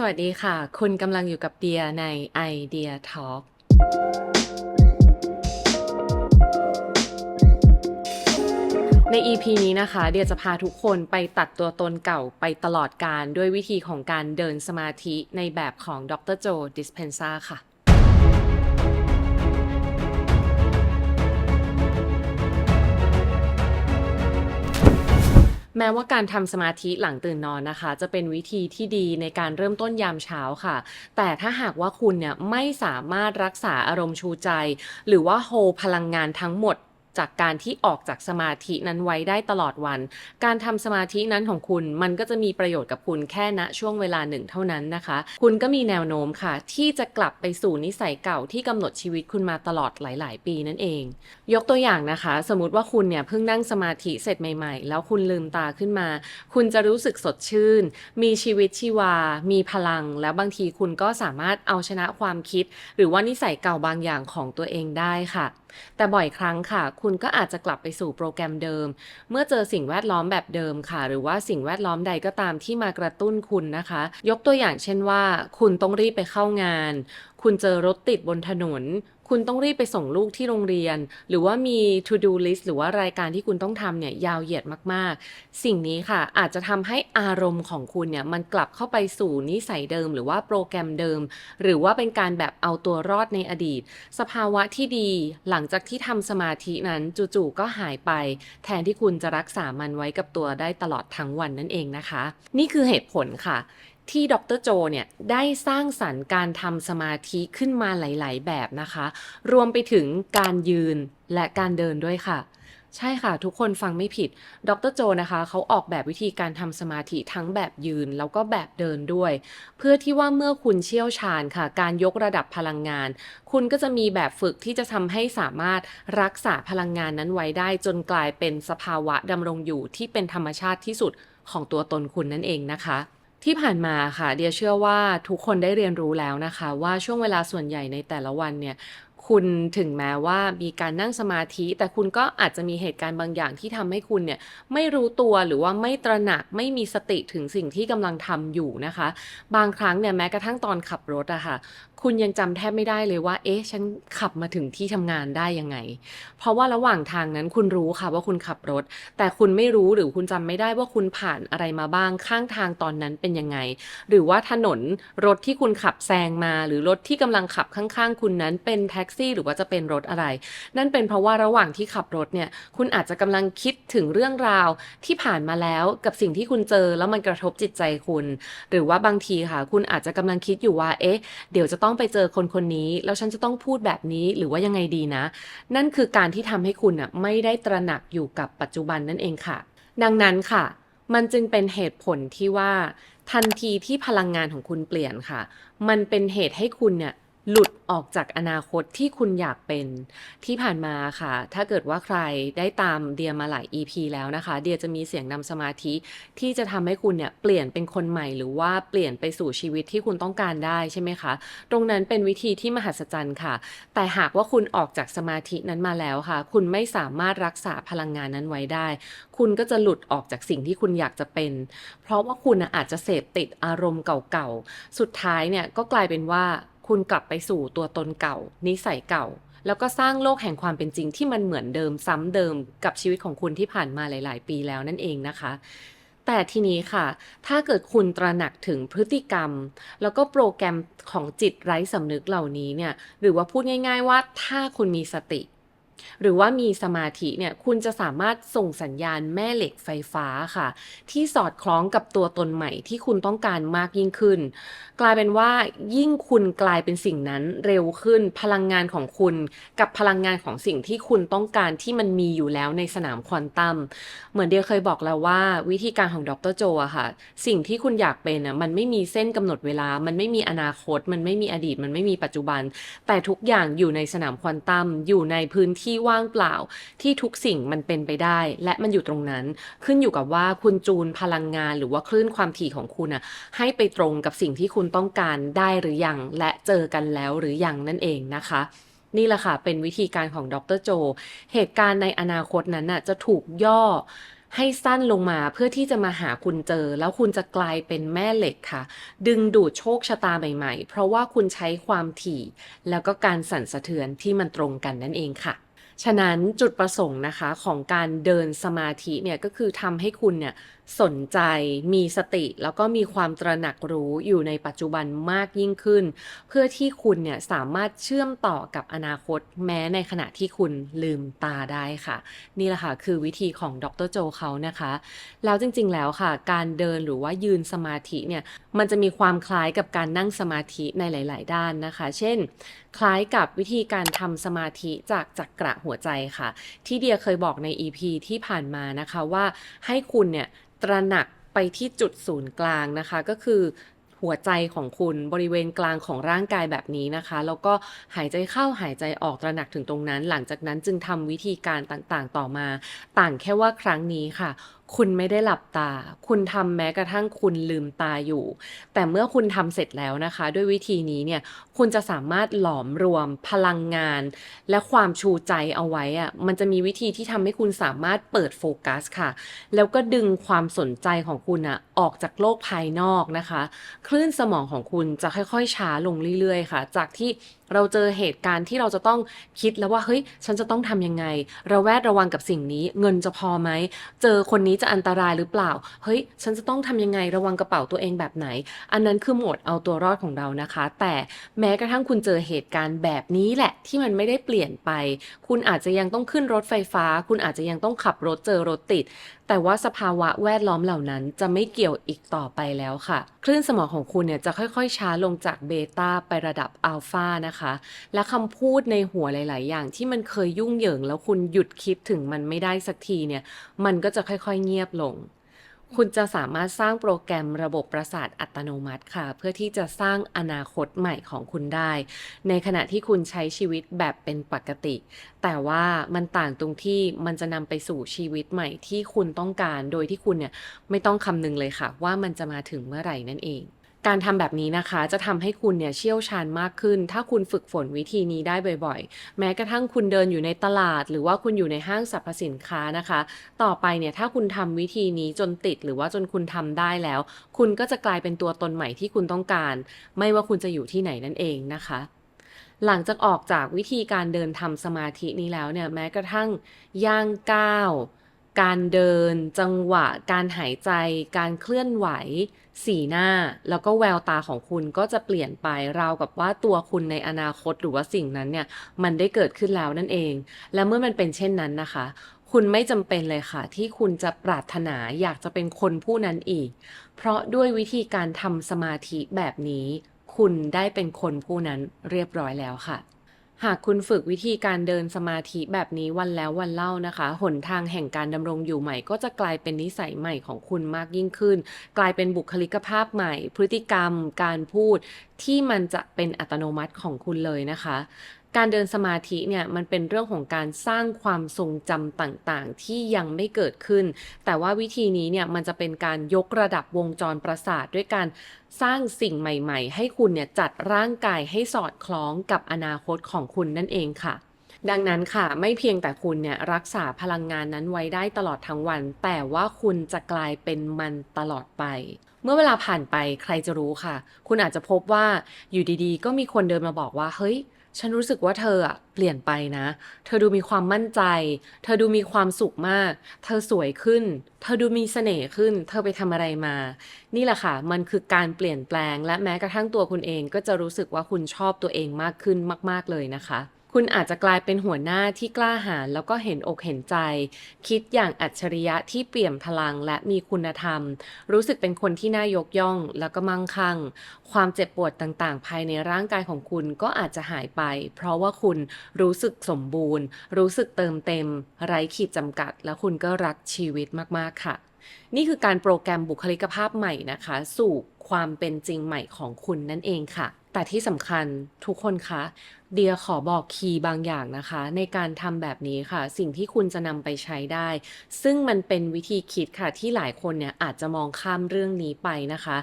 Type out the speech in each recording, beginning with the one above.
สวัสดีค่ะ คุณกำลังอยู่กับเดียในไอเดียทอล์กใน EP นี้นะคะ เดียจะพาทุกคนไปตัดตัวตนเก่าไปตลอดการด้วยวิธีของการเดินสมาธิในแบบของดรโจดิสเพนซาค่ะ แม้ว่าการทำสมาธิหลังตื่นนอนนะคะ จะเป็นวิธีที่ดีในการเริ่มต้นยามเช้าค่ะ แต่ถ้าหากว่าคุณเนี่ยไม่สามารถรักษาอารมณ์ชูใจ หรือว่าโฮพลังงานทั้งหมด จากการที่ออกจากสมาธินั้นไว้ได้ตลอดวัน การทำสมาธินั้นของคุณ มันก็จะมีประโยชน์กับคุณแค่ณช่วงเวลาหนึ่งเท่านั้นนะคะ คุณก็มีแนวโน้มค่ะ ที่จะกลับไปสู่นิสัยเก่าที่กำหนดชีวิตคุณมาตลอดหลาย ๆ ปีนั่นเอง ยกตัวอย่างนะคะ สมมติว่าคุณเนี่ยเพิ่งนั่งสมาธิเสร็จใหม่ ๆ แล้วคุณลืมตาขึ้นมา คุณจะรู้สึกสดชื่น มีชีวิตชีวา มีพลัง แล้วบางทีคุณก็สามารถเอาชนะความคิด หรือว่านิสัยเก่าบางอย่างของตัวเองได้ค่ะ แต่บ่อยครั้งค่ะคุณก็อาจจะกลับไปสู่โปรแกรมเดิม เมื่อเจอสิ่งแวดล้อมแบบเดิมค่ะ หรือว่าสิ่งแวดล้อมใดก็ตามที่มากระตุ้นคุณนะคะ ยกตัวอย่างเช่นว่า คุณต้องรีบไปเข้างาน คุณเจอรถติดบนถนน คุณต้องรีบไปส่งลูกที่โรงเรียน หรือว่ามี to do list หรือว่ารายการที่คุณต้องทำเนี่ยยาวเหยียดมากๆ สิ่งนี้ค่ะอาจจะทำให้อารมณ์ของคุณเนี่ยมันกลับเข้าไปสู่นิสัยเดิม หรือว่าโปรแกรมเดิม หรือว่าเป็นการแบบเอาตัวรอดในอดีต สภาวะที่ดีหลังจากที่ทำสมาธินั้นจู่ๆก็หายไป แทนที่คุณจะรักษามันไว้กับตัวได้ตลอดทั้งวันนั่นเองนะคะ นี่คือเหตุผลค่ะ ที่ดรโจเนี่ยได้สร้างสรรค์การทำสมาธิขึ้นมาหลาย ๆ แบบนะคะ รวมไปถึงการยืนและการเดินด้วยค่ะ ใช่ค่ะ ทุกคนฟังไม่ผิด ดรโจนะคะ เขาออกแบบวิธีการทำสมาธิทั้งแบบยืนแล้วก็แบบเดินด้วย เพื่อที่ว่าเมื่อคุณเชี่ยวชาญค่ะ การยกระดับพลังงาน คุณก็จะมีแบบฝึกที่จะทำให้สามารถรักษาพลังงานนั้นไว้ได้ จนกลายเป็นสภาวะดำรงอยู่ที่เป็นธรรมชาติที่สุดของตัวตนคุณนั่นเองนะคะ ที่ผ่านมาค่ะเดียเชื่อว่าทุกคนได้เรียนรู้แล้วนะคะ ว่าช่วงเวลาส่วนใหญ่ในแต่ละวันเนี่ยคุณถึงแม้ว่ามีการนั่งสมาธิ แต่คุณก็อาจจะมีเหตุการณ์บางอย่างที่ทำให้คุณเนี่ยไม่รู้ตัวหรือว่าไม่ตระหนักไม่มีสติถึงสิ่งที่กำลังทำอยู่นะคะ บางครั้งเนี่ยแม้กระทั่งตอนขับรถอะค่ะคุณยังจำแทบไม่ได้เลยว่า เอ๊ะ ฉันขับมาถึงที่ทำงานได้ยังไง เพราะว่าระหว่างทางนั้นคุณรู้ค่ะว่าคุณขับรถ แต่คุณไม่รู้หรือคุณจำไม่ได้ว่าคุณผ่านอะไรมาบ้างข้างทางตอนนั้นเป็นยังไง หรือว่าถนนรถที่คุณขับแซงมา หรือรถที่กำลังขับข้างๆ คุณนั้นเป็นแท็กซี่หรือว่าจะเป็นรถอะไร นั่นเป็นเพราะว่าระหว่างที่ขับรถเนี่ยคุณอาจจะกำลังคิดถึงเรื่องราวที่ผ่านมาแล้วกับสิ่งที่คุณเจอแล้วมันกระทบจิตใจคุณ หรือว่าบางทีค่ะ คุณอาจจะกำลังคิดอยู่ว่าเอ๊ะ เดี๋ยวจะต้ององไปเจอคนคนนี้ แล้วฉันจะต้องพูดแบบนี้หรือว่ายังไงดีนะ นั่นคือการที่ทำให้คุณอะไม่ได้ตระหนักอยู่กับปัจจุบันนั่นเองค่ะ ดังนั้นค่ะ มันจึงเป็นเหตุผลที่ว่า ทันทีที่พลังงานของคุณเปลี่ยนค่ะ มันเป็นเหตุให้คุณเนี่ย หลุดออกจากอนาคตที่คุณอยากเป็นที่ผ่านมาค่ะ ถ้าเกิดว่าใครได้ตามเดียมาหลาย EP แล้วนะคะ เดียจะมีเสียงนำสมาธิที่จะทำให้คุณเนี่ยเปลี่ยนเป็นคนใหม่ หรือว่าเปลี่ยนไปสู่ชีวิตที่คุณต้องการได้ใช่ไหมคะ ตรงนั้นเป็นวิธีที่มหัศจรรย์ค่ะ แต่หากว่าคุณออกจากสมาธินั้นมาแล้วค่ะ คุณไม่สามารถรักษาพลังงานนั้นไว้ได้ คุณก็จะหลุดออกจากสิ่งที่คุณอยากจะเป็น เพราะว่าคุณอาจจะเสพติดอารมณ์เก่าๆสุดท้ายเนี่ยก็กลายเป็นว่า คุณกลับไปสู่ตัวตนเก่า นิสัยเก่า แล้วก็สร้างโลกแห่งความเป็นจริงที่มันเหมือนเดิมซ้ำเดิมกับชีวิตของคุณที่ผ่านมาหลาย ๆ ปีแล้วนั่นเองนะคะ แต่ทีนี้ค่ะ ถ้าเกิดคุณตระหนักถึงพฤติกรรม แล้วก็โปรแกรมของจิตไร้สำนึกเหล่านี้เนี่ย หรือว่าพูดง่าย ๆ ว่าถ้าคุณมีสติ หรือว่ามีสมาธิเนี่ยคุณจะสามารถส่งสัญญาณแม่เหล็กไฟฟ้าค่ะ ที่สอดคล้องกับตัวตนใหม่ที่คุณต้องการมากยิ่งขึ้น กลายเป็นว่ายิ่งคุณกลายเป็นสิ่งนั้นเร็วขึ้นพลังงานของคุณ กับพลังงานของสิ่งที่คุณต้องการที่มันมีอยู่แล้วในสนามควอนตัมเหมือนเดียเคยบอกแล้วว่าวิธีการของดรโจอะค่ะ สิ่งที่คุณอยากเป็นอะมันไม่มีเส้นกำหนดเวลา มันไม่มีอนาคต มันไม่มีอดีต มันไม่มีปัจจุบัน แต่ทุกอย่างอยู่ในสนามควอนตัมอยู่ในพื้นที่ที่ว่างเปล่าที่ทุกสิ่งมันเป็นไปได้ และมันอยู่ตรงนั้น ขึ้นอยู่กับว่าคุณจูนพลังงานหรือว่าคลื่นความถี่ของคุณอะให้ไปตรงกับสิ่งที่คุณต้องการได้หรือยัง และเจอกันแล้วหรือยังนั่นเองนะคะนี่แหละค่ะ เป็นวิธีการของดรโจ เหตุการณ์ในอนาคตนั้นน่ะจะถูกย่อให้สั้นลงมาเพื่อที่จะมาหาคุณเจอ แล้วคุณจะกลายเป็นแม่เหล็กค่ะ ดึงดูดโชคชะตาใหม่ๆ เพราะว่าคุณใช้ความถี่ แล้วก็การสั่นสะเทือนที่มันตรงกันนั่นเองค่ะ ฉะนั้นจุดประสงค์นะคะของการเดินสมาธิเนี่ยก็คือทำให้คุณเนี่ยสนใจมีสติแล้วก็มีความตระหนักรู้อยู่ในปัจจุบันมากยิ่งขึ้น เพื่อที่คุณเนี่ยสามารถเชื่อมต่อกับอนาคตแม้ในขณะที่คุณลืมตาได้ค่ะ นี่แหละค่ะคือวิธีของดรโจเขานะคะ แล้วจริงๆแล้วค่ะ การเดินหรือว่ายืนสมาธิเนี่ยมันจะมีความคล้ายกับการนั่งสมาธิในหลาย ๆ ด้านนะคะ เช่น คล้ายกับวิธีการทำสมาธิจากจักระหัวใจค่ะ ที่เดียเคยบอกใน EP ที่ผ่านมานะคะว่าให้คุณเนี่ยตระหนักไปที่จุดศูนย์กลางนะคะ ก็คือหัวใจของคุณบริเวณกลางของร่างกายแบบนี้นะคะ แล้วก็หายใจเข้าหายใจออกตระหนักถึงตรงนั้น หลังจากนั้นจึงทำวิธีการต่างๆ ต่อมา ต่างแค่ว่าครั้งนี้ค่ะ คุณไม่ได้หลับตา คุณทำแม้กระทั่งคุณลืมตาอยู่ แต่เมื่อคุณทำเสร็จแล้วนะคะ ด้วยวิธีนี้เนี่ย คุณจะสามารถหลอมรวมพลังงาน และความชูใจเอาไว้อะมันจะมีวิธีที่ทำให้คุณสามารถเปิดโฟกัสค่ะ แล้วก็ดึงความสนใจของคุณอะออกจากโลกภายนอกนะคะ คลื่นสมองของคุณจะค่อยๆช้าลงเรื่อยๆค่ะ จากที่เราเจอเหตุการณ์ที่เราจะต้องคิดแล้วว่าเฮ้ย ฉันจะต้องทำยังไง ระแวดระวังกับสิ่งนี้ เงินจะพอไหม เจอคนนี้จะอันตรายหรือเปล่า เฮ้ย ฉันจะต้องทำยังไงระวังกระเป๋าตัวเองแบบไหน อันนั้นคือโหมดเอาตัวรอดของเรานะคะ แต่แม้กระทั่งคุณเจอเหตุการณ์แบบนี้แหละที่มันไม่ได้เปลี่ยนไป คุณอาจจะยังต้องขึ้นรถไฟฟ้า คุณอาจจะยังต้องขับรถเจอรถติด แต่ว่าสภาวะแวดล้อมเหล่านั้นจะไม่เกี่ยวอีกต่อไปแล้วค่ะ คลื่นสมองของคุณเนี่ยจะค่อยๆ ช้าลงจากเบต้าไประดับอัลฟานะคะ และคำพูดในหัวหลาย ๆ อย่างที่มันเคยยุ่งเหยิง แล้วคุณหยุดคิดถึงมันไม่ได้สักทีเนี่ย มันก็จะค่อยๆ เงียบลง คุณจะสามารถสร้างโปรแกรมระบบประสาทอัตโนมัติค่ะ เพื่อที่จะสร้างอนาคตใหม่ของคุณได้ ในขณะที่คุณใช้ชีวิตแบบเป็นปกติ แต่ว่ามันต่างตรงที่มันจะนำไปสู่ชีวิตใหม่ที่คุณต้องการ โดยที่คุณเนี่ยไม่ต้องคำนึงเลยค่ะ ว่ามันจะมาถึงเมื่อไหร่นั่นเอง การทำแบบนี้นะคะ จะทำให้คุณเนี่ยเชี่ยวชาญมากขึ้น ถ้าคุณฝึกฝนวิธีนี้ได้บ่อยๆ แม้กระทั่งคุณเดินอยู่ในตลาด หรือว่าคุณอยู่ในห้างสรรพสินค้านะคะ ต่อไปเนี่ยถ้าคุณทำวิธีนี้จนติดหรือว่าจนคุณทำได้แล้ว คุณก็จะกลายเป็นตัวตนใหม่ที่คุณต้องการ ไม่ว่าคุณจะอยู่ที่ไหนนั่นเองนะคะหลังจากออกจากวิธีการเดินทำสมาธินี้แล้วเนี่ยแม้กระทั่งย่างก้าว การเดิน จังหวะ การหายใจ การเคลื่อนไหว สีหน้า แล้วก็แววตาของคุณก็จะเปลี่ยนไปราวกับว่าตัวคุณในอนาคตหรือว่าสิ่งนั้นเนี่ยมันได้เกิดขึ้นแล้วนั่นเอง และเมื่อมันเป็นเช่นนั้นนะคะ คุณไม่จำเป็นเลยค่ะ ที่คุณจะปรารถนาอยากจะเป็นคนผู้นั้นอีก เพราะด้วยวิธีการทำสมาธิแบบนี้ คุณได้เป็นคนผู้นั้นเรียบร้อยแล้วค่ะ หากคุณฝึกวิธีการเดินสมาธิแบบนี้วันแล้ววันเล่านะคะ หนทางแห่งการดำรงอยู่ใหม่ ก็จะกลายเป็นนิสัยใหม่ของคุณมากยิ่งขึ้น กลายเป็นบุคลิกภาพใหม่ พฤติกรรม การพูดที่มันจะเป็นอัตโนมัติของคุณเลยนะคะ การเดินสมาธิเนี่ยมันเป็นเรื่องของการสร้างความทรงจำต่างๆ ที่ยังไม่เกิดขึ้น แต่ว่าวิธีนี้เนี่ยมันจะเป็นการยกระดับวงจรประสาทด้วยการสร้างสิ่งใหม่ๆ ให้คุณเนี่ยจัดร่างกายให้สอดคล้องกับอนาคตของคุณนั่นเองค่ะดังนั้นค่ะไม่เพียงแต่คุณเนี่ยรักษาพลังงานนั้นไว้ได้ตลอดทั้งวัน แต่ว่าคุณจะกลายเป็นมันตลอดไป เมื่อเวลาผ่านไปใครจะรู้ค่ะ คุณอาจจะพบว่าอยู่ดีๆ ก็มีคนเดินมาบอกว่า เฮ้ย ฉันรู้สึกว่าเธออะเปลี่ยนไปนะ เธอดูมีความมั่นใจ เธอดูมีความสุขมาก เธอสวยขึ้น เธอดูมีเสน่ห์ขึ้น เธอไปทำอะไรมา นี่แหละค่ะ มันคือการเปลี่ยนแปลง และแม้กระทั่งตัวคุณเองก็จะรู้สึกว่าคุณชอบตัวเองมากขึ้นมาก ๆเลยนะคะ คุณอาจจะกลายเป็นหัวหน้าที่กล้าหาญแล้วก็เห็นอกเห็นใจ คิดอย่างอัจฉริยะที่เปี่ยมพลังและมีคุณธรรม รู้สึกเป็นคนที่น่ายกย่องแล้วก็มั่งคั่ง ความเจ็บปวดต่างๆ ภายในร่างกายของคุณก็อาจจะหายไป เพราะว่าคุณรู้สึกสมบูรณ์ รู้สึกเติมเต็ม ไร้ขีดจำกัด และคุณก็รักชีวิตมากๆค่ะ นี่คือการโปรแกรมบุคลิกภาพใหม่นะคะ สู่ความเป็นจริงใหม่ของคุณนั่นเองค่ะ แต่ที่สำคัญทุกคนคะเดียขอบอกคีย์บางอย่างนะคะ ในการทำแบบนี้ค่ะ สิ่งที่คุณจะนำไปใช้ได้ ซึ่งมันเป็นวิธีคิดค่ะที่หลายคนเนี่ยอาจจะมองข้ามเรื่องนี้ไปนะคะ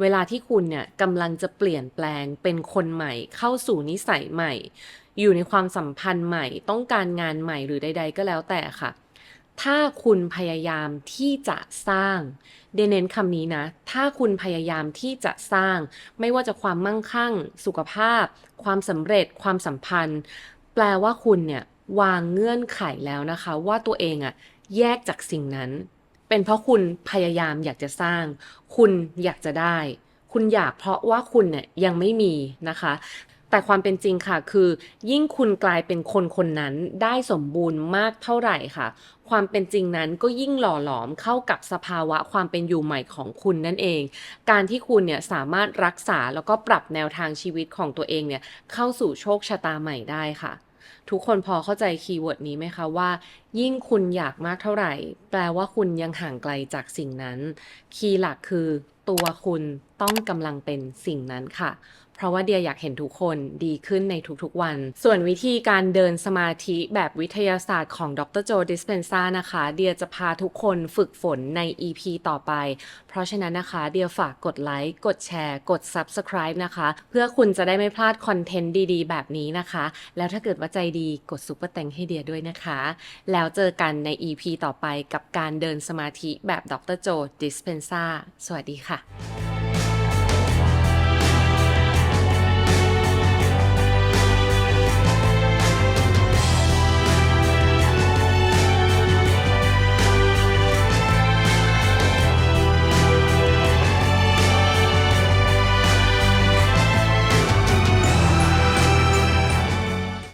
เวลาที่คุณเนี่ยกำลังจะเปลี่ยนแปลงเป็นคนใหม่ เข้าสู่นิสัยใหม่ อยู่ในความสัมพันธ์ใหม่ ต้องการงานใหม่หรือใด ๆ ก็แล้วแต่ค่ะ ถ้าคุณพยายามที่จะสร้างเดเน้นคำนี้นะ ถ้าคุณพยายามที่จะสร้าง ไม่ว่าจะความมั่งคั่ง สุขภาพ ความสำเร็จ ความสัมพันธ์ แปลว่าคุณเนี่ยวางเงื่อนไขแล้วนะคะ ว่าตัวเองอะแยกจากสิ่งนั้น เป็นเพราะคุณพยายามอยากจะสร้าง คุณอยากจะได้ คุณอยากเพราะว่าคุณเนี่ยยังไม่มีนะคะ แต่ความเป็นจริงค่ะ คือ ยิ่งคุณกลายเป็นคนคนนั้นได้สมบูรณ์มากเท่าไหร่ค่ะ ความเป็นจริงนั้นก็ยิ่งหล่อหลอมเข้ากับสภาวะความเป็นอยู่ใหม่ของคุณนั่นเอง การที่คุณเนี่ยสามารถรักษาแล้วก็ปรับแนวทางชีวิตของตัวเองเนี่ยเข้าสู่โชคชะตาใหม่ได้ค่ะทุกคนพอเข้าใจคีย์เวิร์ดนี้ไหมคะว่า ยิ่งคุณอยากมากเท่าไหร่ แปลว่าคุณยังห่างไกลจากสิ่งนั้น คีย์หลักคือ ตัวคุณต้องกำลังเป็นสิ่งนั้นค่ะ เพราะว่าเดียอยากเห็นทุกคนดีขึ้นในทุกๆวัน ส่วนวิธีการเดินสมาธิแบบวิทยาศาสตร์ของดรโจดิสเพนซ่านะคะ เดียจะพาทุกคนฝึกฝนใน EP ต่อไป เพราะฉะนั้นนะคะเดียฝากกดไลค์กดแชร์ กด Subscribe นะคะ เพื่อคุณจะได้ไม่พลาดคอนเทนต์ดีๆ แบบนี้นะคะ แล้วถ้าเกิดว่าใจดีกดซุปเปอร์แตงให้เดียด้วยนะคะ แล้วเจอกันใน EP ต่อไปกับการเดินสมาธิแบบดรโจดิสเพนซ่าสวัสดีค่ะ